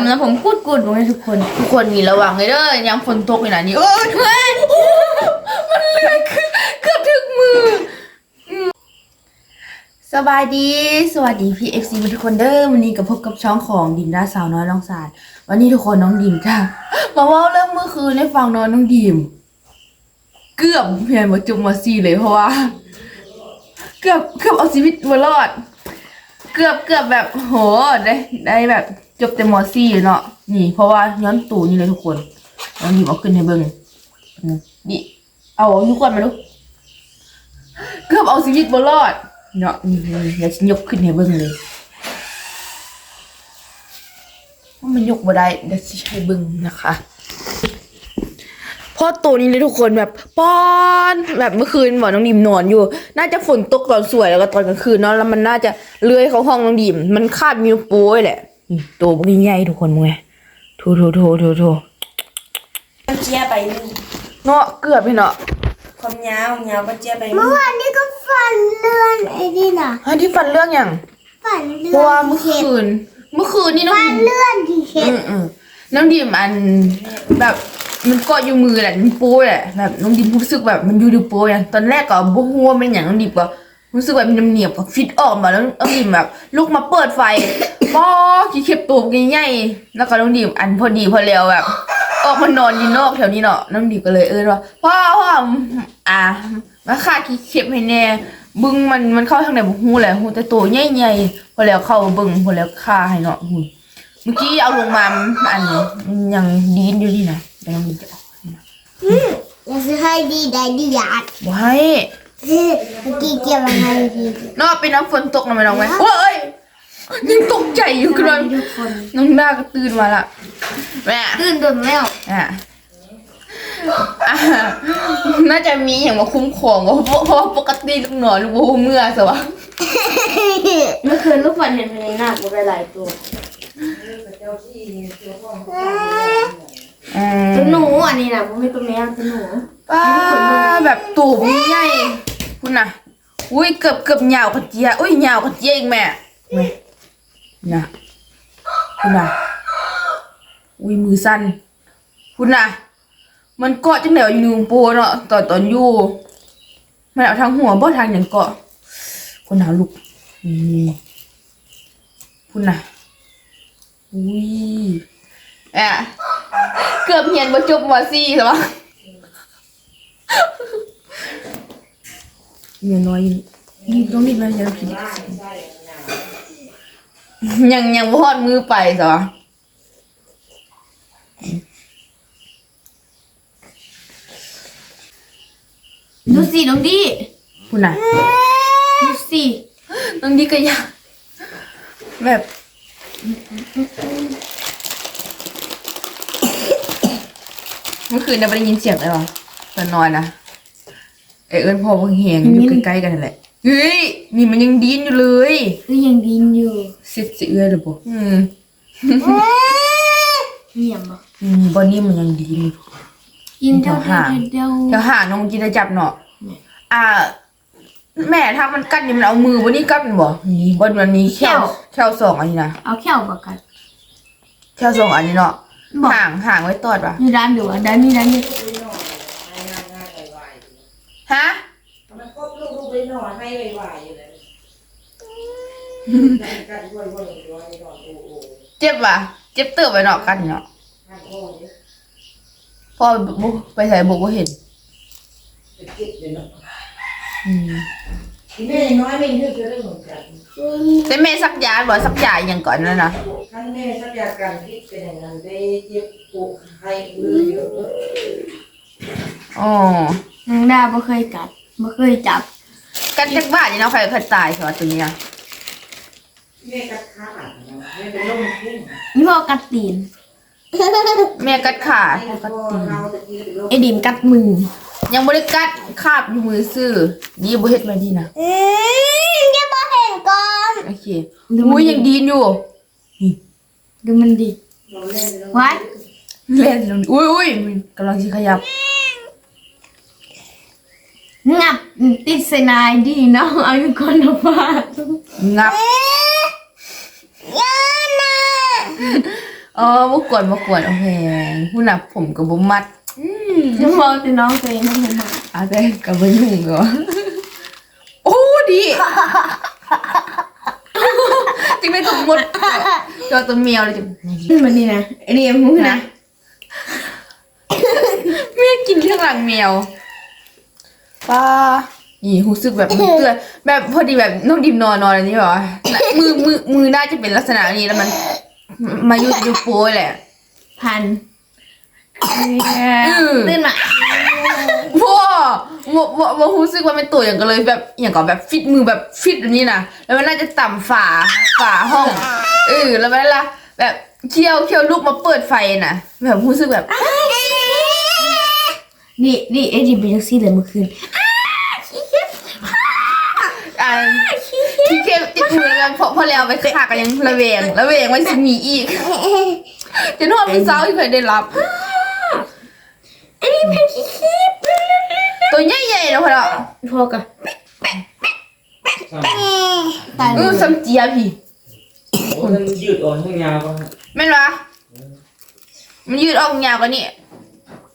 ผมแล้วผมกูดกูดบอกให้ทุกคน ทุกคนนี่ระวังเลยเด้อยังฝนตกอยู่นะนี่เอ้ยเฮ้ยมันเลือยเกือบถึงมือ สบายดี สวัสดีพี่เอฟซีทุกคนเด้อวันนี้กับพบกับช่องของดิมดาสาวน้อยน้องสารวันนี้ทุกคนน้องดิมค่ะมาว่าเรื่องเมื่อคืนให้ฟังเนอนน้องดิม เกือบเพียนมาจุมมาซีเลยเพราะว่า เกือบเกือบเอาชีวิตมารอด เกือบเกือบแบบโหได้ได้แบบ จบแต่มอซี่เนาะนี่ เพราะว่าย้อนตูนี่เลยทุกคนน้องดิมเอาขึ้นให้เบิ่งอืมนี่เอาทุกคนมาดูเกือบเอาชีวิตมารอดเนาะนี่เดี๋ยวฉันยกขึ้นให้เบิ่งเลยว่ามันยกบ่ได้เดี๋ยวให้เบิ่งนะคะเพราะตัวนี้เลยทุกคนแบบป้อนแบบเมื่อคืนหมอน้องดิมนอนอยู่ น่าจะฝนตกตอนสวยแล้วก็ตอนกลางคืนเนาะแล้วมันน่าจะเลื้อยเข้าห้องน้องดิม มันคาบมิวโป้ยแหละ ตัวพวกนี้ใหญ่ทุกคนมึงไงโถโถโถโถโถก็เจียไปนี่เนาะเกือบไปเนาะความยาวยาวก็เจียไปเมื่นี่อวานนี้ก็ฟันเลื่อนไอ้นี่น่ะอันที่ฟันเรื่องอย่างฟันเลื่เพอราะว่านเมื่อคืน เมื่อคืนนี่น้องฟันดิมเลื่อนที่เข็อืดมอืมน้องดิมอันแบบมันเกาะอยู่มือแหละมันโป้แหละแบบน้องดิมรู้สึกแบบมันอยู่ดูโป้อย่างตอนแรกก็บ่ฮู้ว่าเป็นอย่างน้องดิมก็ รู้สึกแบบมันเหนียบๆก็ฟิตออกมาแล้วน้องดิมแบบลุกมาเปิดไฟป้อขี้เข็บตัวใหญ่ๆแล้วก็น้องดิมอันพอดีพอแล้วแบบออกมานอนอยู่นอกแถวนี้เนาะน้องดิมก็เลยเอิ้นว่าพ่อพ่ออะมาฆ่าขี้เข็บให้แน่บึ้งมันมันเข้าทางไหนบ่ฮู้แหละฮู้แต่ตัวใหญ่ๆพอแล้วเข้าเบิ่งพอแล้วฆ่าให้เนาะอุ้ยเมื่อกี้เอาลงมาอันนี้มันยังดีนอยู่นี่นะเดี๋ยวมันจะออกอย่าซื้อให้ดีได้ดีหยาดบ่ให้ซื้อเมื่อ กี้เกี่ยวมาให้ดีนอกเป็นน้ำฝนตกนะไหมน้องไหมโอ้ยยังตกใจอยู่กันเลยทุกคนน้องหน้าก็ตื่นมาละแม่ตื่นโดนแล้วอะอะน่าจะมีอย่างมาคุ้มครองเพราะเพราะว่าปกติลูกนอนลูกโบเมื่อสวะเมื่อคืนลูกฝันเห็นพญานาคไปหลายตัวอืมตัวหนูอันนี้นะผมไม่ตัวแมวตัวหนูป้าแบบตูบใหญ่ คุณน่ะอุ้ยเกือบเกือบเหยาวกับเจียอุ้ยเหยาวกับเจียอีกแม่แม่นะคุณน่ะอุ้ยมือสั้นคุณน่ะมันเกาะจังไหนวะอยู่โปเนาะตอนตอนอยู่มันเอาทางหัวบ่ทางอย่างเกาะคนหาลูกอืมคุณน่ะอุ้ยแอะเกือบเหียนมาจบมสี่ใช่ปะ เมียน้อยรีบต้องรีบมาจะผิดยังยังบ่ฮอดมือไปใช่ปะดูสิน้องดีคุณน่ะดูสิน้องดีก็อยากแบบเมื่อคืนน่ะไม่ได้ยินเสียงเลยวะตอนนอนนะ เออเอิญพอเพิ่งเฮงอยู่ใกล้ๆกันนั่นแหละเฮ้ยนี่มันยังดีนอยู่เลยก็ยังดินอยู่สิสิเอื้อยหรือเปล่าอืมเหี่ยมอะอืมบอนนี่มันยังดีนอยู่ กินเดียวเดียวเดียวแถวห่างน้องกินได้จับเนาะอ่า แม่ถ้ามันกัดนี่มันเอามือบนนี่กัดมันบ่นี่บนมันมีแค่วแค่วสองอันนี้นะเอาแค่เอาปากกัดแค่วสองอันนี้เนาะบอกห่างห่างไว้ตอดปะอยู่ด้านเดียวอะด้านนี้ด้านนี้ ฮะมันก็ลูกลูกไปนอนให้ไวๆอยู่เลยกันด้วยว่าอย่างน้อยนอนโอ้โหเจ็บปะเจ็บเติบไปเนาะกันเนาะข้างโอ้ยพอบุไปใส่บุก็เห็นจะเก็บเลยเนาะอืมทีแม่น้อยไม่นึกจะเรื่องเหมือนกันแต่แม่สักยาบ่สักยาอหย่างก่อนนั่นนะขั้นแม่สักยาการพิษเป็นอย่างนั้นได้เจ็บปวดให้มือเยอะ อ๋อ น้องดาไม่เคยกัดไม่เคยจับกันจักบ้านนี่เนาะใครเคยตายสวัสตัวเนี้ยแม่กัดขาแม่เป็นลมพุ่งนี่พ่อกัดตีนแม่กัดขาไอ้พ่อกัดพ่อตีนเราตะกี้เป็นลมไอ้ดิมกัดมือ ยังบ่ได้กัดคาบอยู่มือซื่อนี่บ่เฮ็ดมาดีนะอืมอย่ามาเห็นก่อนโอเคอุ้ยยังดีนอยู่ดูมันดิเราเล่นแล้ววัดเล่นลงอุ้ยอุ้ยมันกำลังสิขยับ งับติดเสนายดีเนาะเอาอยู่คนละฟาดงับอย่านะเออ๋อมากวนมากวนโอเคผู้นับผมกับบุมัดจะมองแต่น้องตัวเองไม่เห็นหรอกอาแต่กับบุยุ่งเหรอโอ้ดีจริงไม่ถูกหมดเจอตัวเมียวเลยจะมันนี่นะไอเดียมึงนะไม่ได้กินเรื่องหลังแมว ป้านี่รู้สึกแบบมือเตือนแบบพอดีแบบน้องดิมนอนนอนอะไรนี่หรอมือมือมือน่าจะเป็นลักษณะนี้แล้วมัน มายุดยุโป้ยแหละ พันอตื่นมาพ่อว่าว่าว่ารู้สึกว่าเป็นตัวอย่างกันเลยแบบอย่างกับแบบฟิตมือแบบฟิตแบบนี้นะแล้วมันน่าจะต่ำฝาฝาห้องเออแล้วเวลาแบบเคี่ยวเคี่ยวลูกมาเปิดไฟน่ะ แบบรู้สึกแบบ นี่นี่ไอจีเป็นจังซี่เลยเมื่อคืนอ่าที่เคี่ยวติดมือแล้วพอพอแล้วไปขากันยังระเวงระเวงไว้สิมีอีกจะนอนเป็นสาวที่เคยได้รับไอนี่เป็นขี้ขี้ตัวใหญ่ๆนะพ่อเนาะพอกันตายเออซัมเจียพี่โอ้มันยืดอ่อนให้ยาวก็แม่นวะมันยืดออกยาวกว่านี้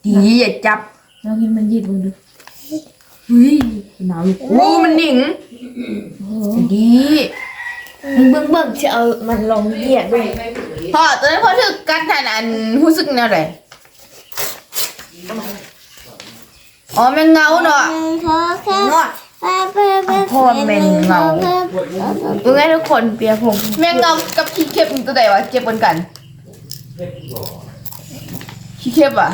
ดีอย่าจับ น้องกินมันยืดมึงดูเฮ้ยหนาวอยู่โอ้มันหนิงดีมึงเบิ่งเบิ่งจะเอามันลงเหยียดด้วยพ่อตอนนั้นพ่อถึกกัดแทนอันรู้สึกแนวไหนอ๋อแมงเงาเนาะพ่อแม่เงามึงให้ทุกคนเปียผมแมงเงากับขี้เข็บมันตัวไหนวะเก็บกันกันขี้เข็บอะ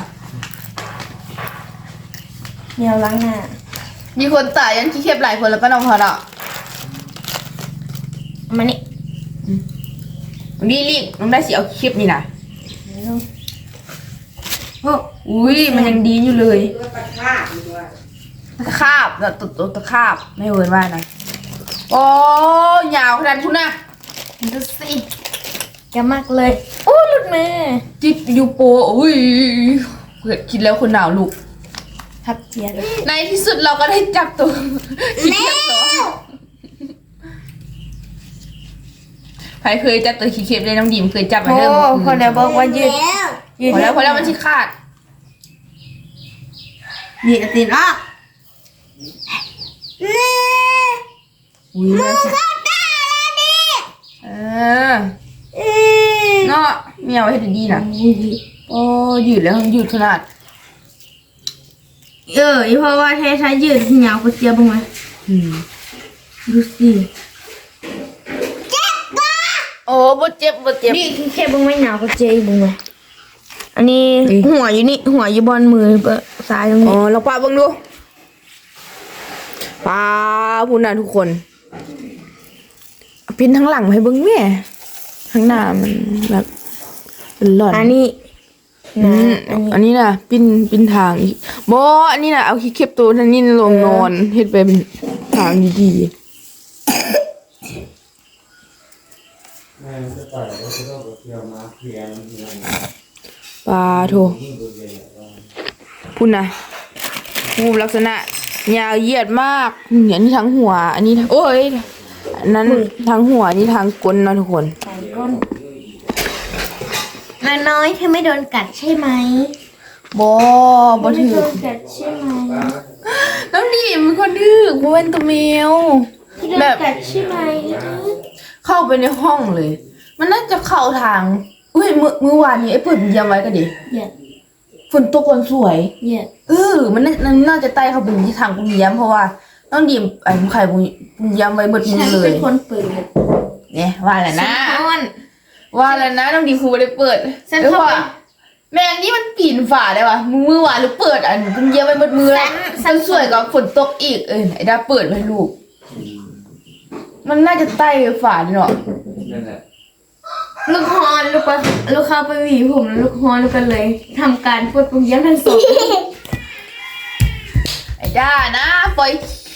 แนวล้างหน้า มีคนตายยันขี้เข็บหลายคนแล้วก็น้องพอเนาะเอามานี่นี่รีบน้องได้สิเอาขี้เข็บนี่นะโอ้อุ้ยมันยังดีอยู่เลยก็ตะขาบอยู่ด้วยตะขาบนะตัวตัวตะขาบไม่เวิร์นว่านะโอ้ยาวขนาดคุณนะดูสิแกมากเลย โอ้หลุดมือจิกยูโปอุ้ยเกิดคิดแล้วคนหนาวลูก ทับเจียเลยในที่สุดเราก็ได้จับตัวขี้เข็บตัวใครเคยจับตัวขี้เข็บเลยน้องดิมเคยจับมาโอ้เริ่มคนแล้วบอกว่ายืดยืดพอแล้วพอแล้วมันชิขาดยืดเอาตีนออกอุ้ยแม่ชิเออเนาะเมียวให้ดีๆนะโอ้ยืดแล้วยืดขนาด เอออีเพราะว่าแท้ใช้ยืดเหงากว่าเจียบบ้างไหมอืมดูสิโอ้บ่เจ็บบ่เจ็บนี่คือแค่บ้างไหมเหงากว่าเจียบ้างไหมอันนี้อีหัวอยู่นี่ หัวอยู่บนมือเบอร์ซ้ายตรงอ๋อนี้เราปาเบิ่งดูปาพูดนะทุกคนพินทั้งหลังให้เบิ่งแม่ทั้งหน้ามันแบบเป็นหลอนอันนี้ อืนะมอันนี้อันนี้น่ะ ปิ้นปิ้นทางอีกบ่อันนี้น่ะเอาขี้เข็บตัวทั้งนี้ลงนอนเฮ็ดไปเป็นทางดีแม่มันจะต่อยแล้วจะต้องเที่ยวมาเคลียร์มันทีหลังๆปลาโถยิ่งดูเลยว่าพุ่นนะรูปลักษณะ ยาวเหยียดมากเนี่ยอันนี้ทั้งหัว อันนี้ทั้งโอ้ยอันนั้นทั้งหัวอันนี่ทางก้นเนาะทุกคนใส่ก้น นาน้อยเธอไม่โดนกัดใช่ไหมบ่บ่ไม่ถืโดอนกัดใช่ไหมแล้วนี่มันคนดื้อกูเป็นตัวแมวไม่โดนกัดใช่ไหมเข้าไปในห้องเลย มันน่าจะเข้าทางอุ้ยเมื่อเมื่อวานนี้ไอ้เปิดมันยามไว้ก็ดิเหยียดฝนตกวันสวยเหยียดเออมันน่ามันน่าจะไต่เข้าไปที่ทางปุญย้ำเพราะว่าต้องดีมไอ้ไข่ปุญปุญย้ำไว้เบิดมืฉัอนเลเป็ยนคนเปิดเนี่ยว่าแหละนะฉัน ว่าแล้วนะต้องดีครูไม่ได้เปิดฉันหรือเข้าว่าไปแมงนี่มันปีนฝาได้ปะมือมือหวานหรือเปิดอันปุญย้ำไว้เบิดมือแล้วมันสวยกว่าฝนตกอีกเออไอ้ดาเปิดไว้ให้ลูก มันน่าจะไต่ฝาดิเนาะนั่นแหละลูกฮอนลูกก็ลูกเข้าไปหวีผมแล้วลูกฮอนลูกกันเลยทำการพูดปุ้งยิ้มทั้งสองไอ้ด้านะปล่อย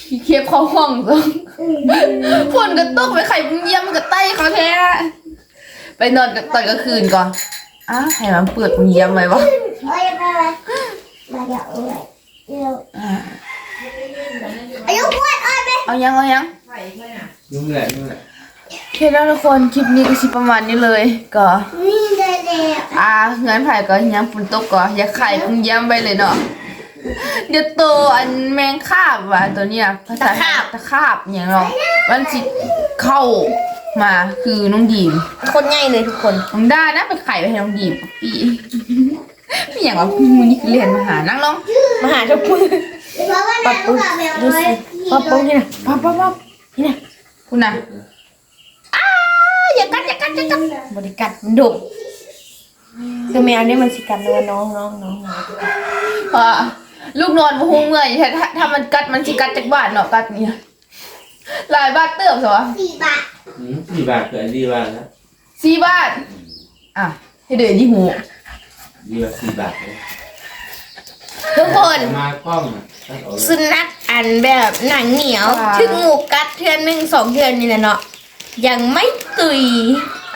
ขี้เค็บเข้าห้องซะฝนก็ตกไปไข่ปุญย้ำมันก็ไต่เขาแท้ ไปนอนตอนกลางคืนก่อนอ้าวใครมันเปิดปุญย้ำไว้วะโอ้ยมามาเดี๋ยวเอาไว้เดี๋ยวอาอายุพวดอ้อยไปเอายังเอายังยุ่งแหละยุ่งแหละโอเคแล้วทุกคนคลิปนี้ก็สิประมาณนี้เลยก็นี่ได้แล้วอ่าเงินไผ่ก็ย้ำฝนตกก็อย่าไข่คงย้ำไปเลยเนาะเดี๋ยวตัวอันแมงคาบว่ะตัวเนี้ยภาษาไทยตะขาบอย่างเนาะมันสิเข้า มาคือน้องดีมคนง่ายเลยทุกคนน้องด้านะไปไข่ไปให้น้องดีมป๊อปปี้ไม่อย่างว่ามูนี่คือเรียนมาหานั่งลงมาหาทุกคนเพราะว่าน้ำแบบแบบดูสิป๊อปป๊อปนี่นะป๊อปป๊อปป๊อปนี่นะคุณน่ะอ้าอย่ากัดอย่ากัดอย่ากัดบริกัดมันดุคือแมวเนี่ยมันสิกัดตัวน้องน้องน้องน้องเพราะลูกนอนบ่ฮู้เมื่อยถ้าถ้าถ้ามันกัดมันสิกัดจากบ้านเนาะกัดเนี่ย หลายบาทเติบซะวะสี่บาทอืมสี่บาทเกิดดีบาทนะสี่บาท อะ ให้เดือดที่หูดีกว่าสี่บาทเลยทุกคนมากล้องอะตั้งเอาเลยสุนัขอันแบบหนังเหนียวถึงหมูกัดเทือนหนึ่งสองเทือนนี่แหละเนาะยังไม่ตุย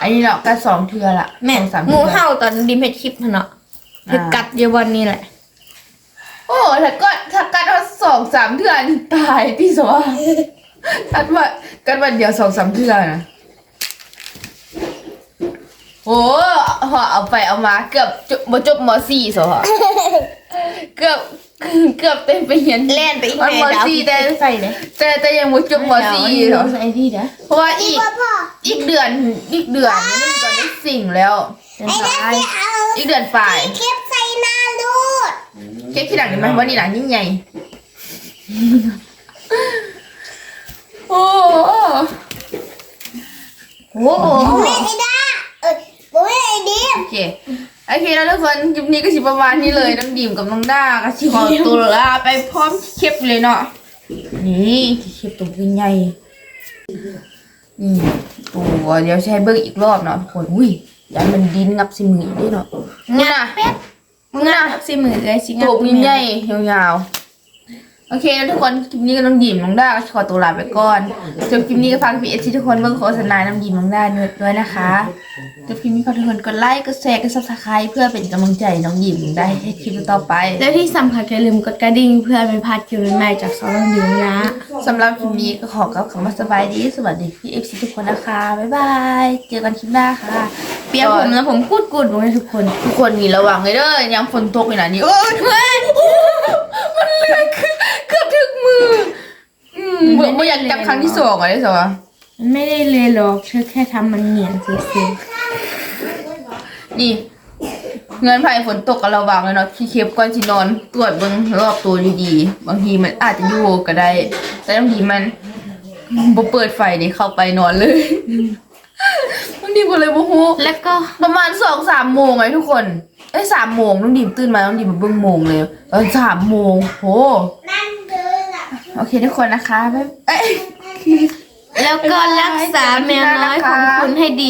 อันนี้เนาะกัดสองเทือละแม่สองสามหเทืมูอเห่าตอนดิมเพชรคลิปน่ะเนาะถึงกัดเดียววันนี้แหละ โอ้ถ้าก็ถ้ากัดว่าสองสามเทือนี่ตายที่สวะ กัดว่ากัดวันเดียวสองสามเทือนะโอ้พอเอาไปเอามาเกือบจบบ่จบมสี่สวะเกือบเกือบเต็มไปเหียนแล่นไปอีกมันแม่มดาวสี่แต่ใส่เลยแต่แต่ยังบ่จบมสี่เหรอใส่ที่เด้อเพราะว่าอีกพ่อพ่ออีกเดือนอีกเดือนนี่มันก็ได้สิ่งแล้วเดินสายเอาอีกเดือนปลายเก็บใส่หน้าลูดเค้กที่หลังนี่มันว่านี่หลังยิ่งใหญ่ โอ้โอ้โหแม่ไอ้ด้าเอ้ยบอกให้ไอ้ดิมโอเคโอเคแล้วทุกคนคลิปนี้ก็สิประมาณนี้เลยน้องดีมกับน้องด้าก็สิขอตัวลาไปพร้อมคลิปเลยเนาะนี่คลิปตัวยิ่งใหญ่นี่ตัวเดี๋ยวใช้เบิร์อีกรอบเนาะทุกคนอุ้ยยันมันดินงับสิมือด้วยเนาะนี่นะมึงน่ะสิมือเลยสิตัวยิ่งใหญ่ยาวๆ โอเคแล้วทุกคนคลิปนี้ก็น้องดีมน้องด้าก็ขอตัวลาไปก่อนจบคลิปนี้ก็ฝากพี่เอสทุกคนเบิ่งโฆษณาน้องดีมน้องด้าด้วยนะคะจบคลิปนี้ขอทุกคนกดไลค์กดแชร์กดซับสไครต์เพื่อเป็นกำลังใจน้องดีมน้องได้ให้คลิปต่อไป แล้วที่สำคัญอย่าลืมกดกระดิ่งเพื่อไม่พลาดคลิปใหม่ๆจากซอลล์ดิวนะสำหรับคลิปนี้ก็ขอกลับคำว่าสบายดีสวัสดีพี่เอฟซีทุกคนนะคะบ๊ายบายเจอกันคลิปหน้าค่ะ เปียกผมนะผมกูดกูดบอกให้ทุกคน ทุกคนมีระวังเลยเด้อยามฝนตกอยู่นะนี่เอ้ยเฮ้ยมันเลือดเกือบถึงมือ อืมบ่อยากจับครั้งที่สองอะไรสิวะมันไม่ได้เลยหรอกเธอแค่ทำมันเหนียนเฉยนี่ เงินภายฝนตกก็ระวังเลยเนาะที่เคปก่อนสินอน ตรวจเบิ่งรอบตัวดีๆบางทีมันอาจจะอยู่ก็ได้ แต่บางทีมันบ่เปิดไฟนี่เข้าไปนอนเลยบางทีก็เลยบ่ฮู้ๆแล้วก็ประมาณสองสามโมงไงทุกคนเอ้ยสามโมงน้องดิมตื่นมาน้องดิมมาเบิ่งโมงเลยเออสามโมงโห นั่งเดินอะ โอเคทุกคนนะคะบ๊ายเอ้ย แล้วก็รักษาแมวน้อยของคุณให้ดี